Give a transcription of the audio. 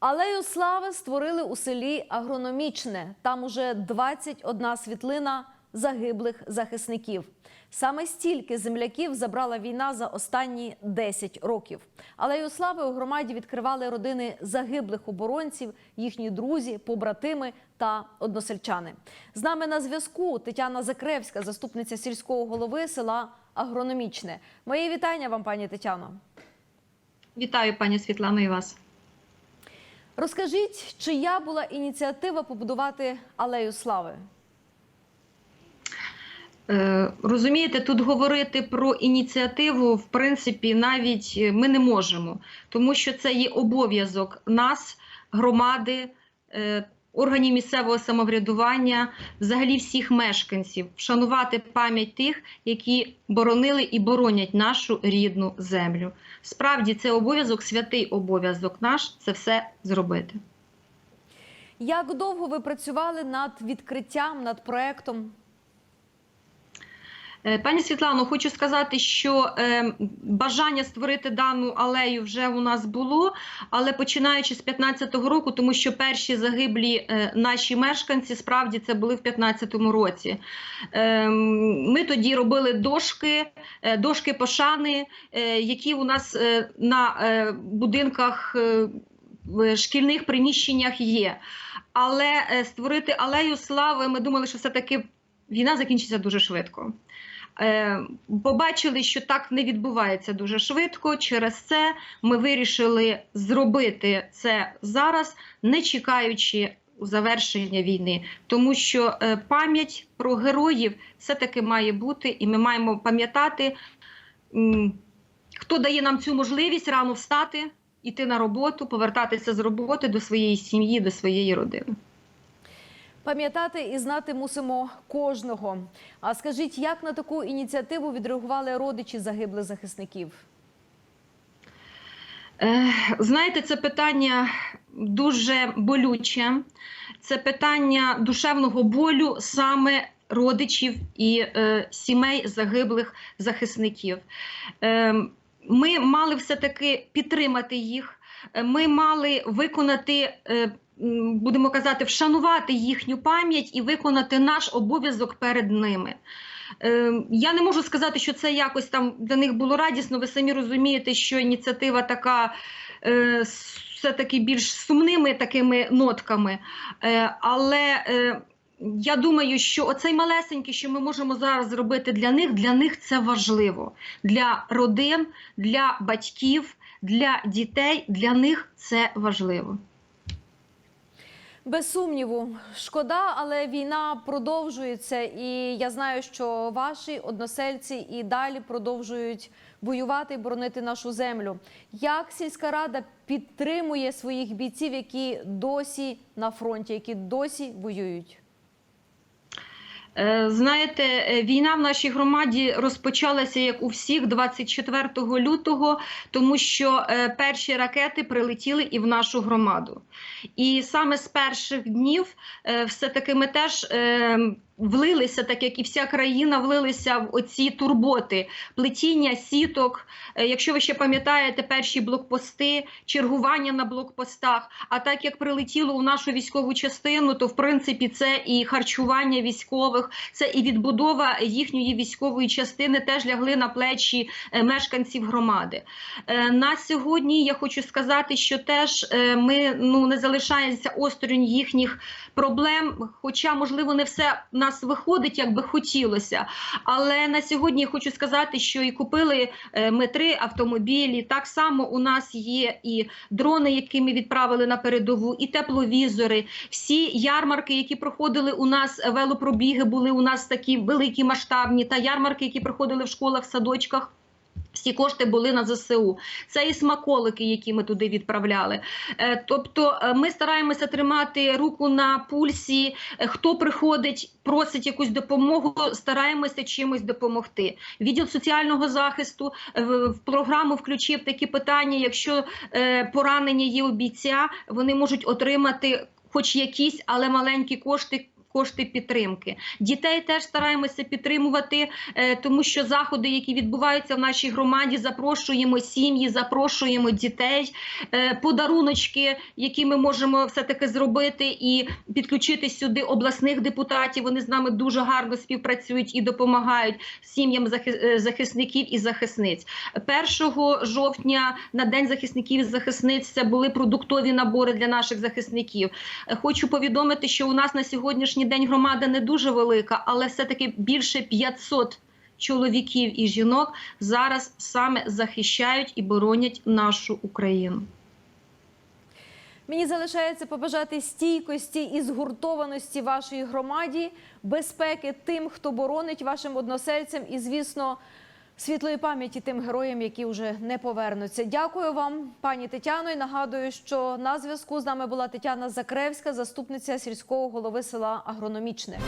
Алею слави створили у селі Агрономічне. Там уже 21 світлина загиблих захисників. Саме стільки земляків забрала війна за останні 10 років. Алею слави у громаді відкривали родини загиблих оборонців, їхні друзі, побратими та односельчани. З нами на зв'язку Тетяна Закревська, заступниця сільського голови села Агрономічне. Моє вітання вам, пані Тетяно. Вітаю, пані Світлано, і вас. Розкажіть, чия була ініціатива побудувати алею слави? Е, розумієте, тут говорити про ініціативу, в принципі, навіть е, ми не можемо, тому що це є обов'язок нас, громади, е, органів місцевого самоврядування, взагалі всіх мешканців, вшанувати пам'ять тих, які боронили і боронять нашу рідну землю. Справді, це обов'язок, святий обов'язок наш це все зробити. Як довго ви працювали над відкриттям, над проектом? Е, Пані Світлано, хочу сказати, що е, бажання створити дану алею вже у нас було, але починаючи з 15-го року, тому що перші загиблі е, наші мешканці справді це були в 15-му році. Ми тоді робили дошки, дошки пошани, які у нас на будинках. Шкільних приміщеннях є. Але створити алею слави, ми думали, що все-таки війна закінчиться дуже швидко. Е, Побачили, що так не відбувається дуже швидко. Через це ми вирішили зробити це зараз, не чекаючи завершення війни, тому що е, пам'ять про героїв все-таки має бути, і ми маємо пам'ятати, хто дає нам цю можливість рано встати, іти на роботу, повертатися з роботи до своєї сім'ї, до своєї родини. Пам'ятати і знати мусимо кожного. А скажіть, як на таку ініціативу відреагували родичі загиблих захисників? Е, Знаєте, це питання дуже болюче. Це питання душевного болю саме родичів і е, сімей загиблих захисників. Е, ми мали все-таки підтримати їх. Ми мали виконати, е, будемо казати, вшанувати їхню пам'ять і виконати наш обов'язок перед ними. Е, Я не можу сказати, що це якось там для них було радісно. Ви самі розумієте, що ініціатива така е, все-таки більш сумними такими нотками. Е, Але е, я думаю, що оцей малесенький, що ми можемо зараз зробити для них, для них це важливо. Для родин, для батьків, для дітей, для них це важливо. Без сумніву, шкода, але війна продовжується, і я знаю, що ваші односельці і далі продовжують воювати і боронити нашу землю. Як сільська рада підтримує своїх бійців, які досі на фронті, які досі воюють? Е, Знаєте, е, війна в нашій громаді розпочалася як у всіх 24 лютого, тому що е, перші ракети прилетіли і в нашу громаду. І саме з перших днів е, все-таки ми теж е, влилися, так як і вся країна, влилися в оці турботи, плетіння сіток. Е, Якщо ви ще пам'ятаєте перші блокпости, чергування на блокпостах. А так як прилетіло у нашу військову частину, то в принципі це і харчування військових, це і відбудова їхньої військової частини теж лягли на плечі е, мешканців громади. Е, На сьогодні я хочу сказати, що теж ми ну не залишаємося осторонь їхніх проблем, хоча можливо не все в нас виходить, як би хотілося. Але на сьогодні хочу сказати, що і купили е, ми три автомобілі. Так само у нас є і дрони, які ми відправили на передову, і тепловізори. Всі ярмарки, які проходили у нас, велопробіги були у нас такі великі масштабні, та ярмарки, які проходили в школах, садочках. Всі кошти були на ЗСУ. Це і смаколики, які ми туди відправляли. Е, Тобто е, ми стараємося тримати руку на пульсі. Е, Хто приходить, просить якусь допомогу, стараємося чимось допомогти. Відділ соціального захисту в програму включив такі питання. Якщо поранення є у бійця, вони можуть отримати хоч якісь, але маленькі кошти кошти підтримки. Дітей теж стараємося підтримувати, е, тому що заходи, які відбуваються в нашій громаді, запрошуємо сім'ї, запрошуємо дітей, е, подаруночки, які ми можемо все таки зробити, і підключити сюди обласних депутатів. Вони з нами дуже гарно співпрацюють і допомагають сім'ям е, захисників і захисниць. 1 жовтня на день захисників і захисниць це були продуктові набори для наших захисників. Хочу повідомити, що у нас на сьогоднішній день громада не дуже велика, але все-таки більше 500 чоловіків і жінок зараз саме захищають і боронять нашу Україну. Мені залишається побажати стійкості і згуртованості вашої громаді, безпеки тим, хто боронить вашим односельцям, і, звісно, світлої пам'яті тим героям, які вже не повернуться. Дякую вам, пані Тетяно. І нагадую, що на зв'язку з нами була Тетяна Закревська, заступниця сільського голови села Агрономічне.